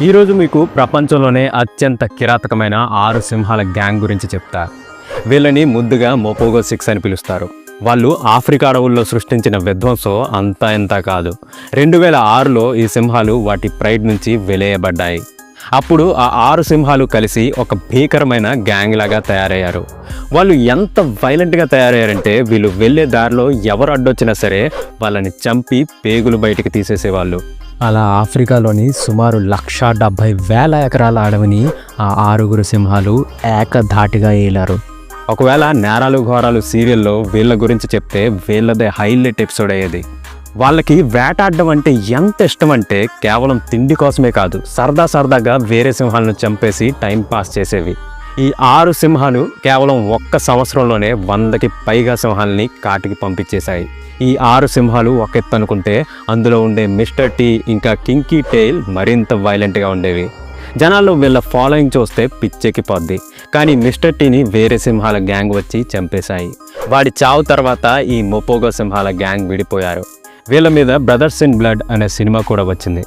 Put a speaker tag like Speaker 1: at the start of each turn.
Speaker 1: ఈరోజు మీకు ప్రపంచంలోనే అత్యంత కిరాతకమైన ఆరు సింహాల గ్యాంగ్ గురించి చెప్తా. వీళ్ళని ముద్దుగా మోపోగో సిక్స్ అని పిలుస్తారు. వాళ్ళు ఆఫ్రికా అడవుల్లో సృష్టించిన విధ్వంసం అంతా ఇంత కాదు. రెండు వేల ఆరులో ఈ సింహాలు వాటి ప్రైడ్ నుంచి వెలేయబడ్డాయి. అప్పుడు ఆ ఆరు సింహాలు కలిసి ఒక భీకరమైన గ్యాంగ్ లాగా తయారయ్యారు. వాళ్ళు ఎంత వైలెంట్గా తయారయ్యారంటే వీళ్ళు వెళ్ళే దారిలో ఎవరు అడ్డొచ్చినా సరే వాళ్ళని చంపి పేగులు బయటికి తీసేసేవాళ్ళు. అలా ఆఫ్రికాలోని సుమారు లక్ష డెబ్భై వేల ఎకరాల అడవిని ఆ ఆరుగురు సింహాలు ఏకధాటిగా ఏలారు. ఒకవేళ నేరాలు ఘోరాలు సీరియల్లో వీళ్ళ గురించి చెప్తే వీళ్ళదే హైలైట్ ఎపిసోడ్ అయ్యేది. వాళ్ళకి వేటాడడం అంటే ఎంత ఇష్టం అంటే కేవలం తిండి కోసమే కాదు సరదా సరదాగా వేరే సింహాలను చంపేసి టైం పాస్ చేసేవి. ఈ ఆరు సింహాలు కేవలం ఒక్క సంవత్సరంలోనే వందకి పైగా సింహాలని కాటికి పంపించేశాయి. ఈ ఆరు సింహాలు ఒక ఎత్తు అనుకుంటే అందులో ఉండే మిస్టర్ టీ ఇంకా కింకీ టెయిల్ మరింత వైలెంట్గా ఉండేవి. జనాల్లో వీళ్ళ ఫాలోయింగ్ చూస్తే పిచ్చెక్కిపోద్ది. కానీ మిస్టర్ టీని వేరే సింహాల గ్యాంగ్ వచ్చి చంపేశాయి. వాడి చావు తర్వాత ఈ మొపోగో సింహాల గ్యాంగ్ విడిపోయారు. వీళ్ళ మీద బ్రదర్స్ ఇన్ బ్లడ్ అనే సినిమా కూడా వచ్చింది.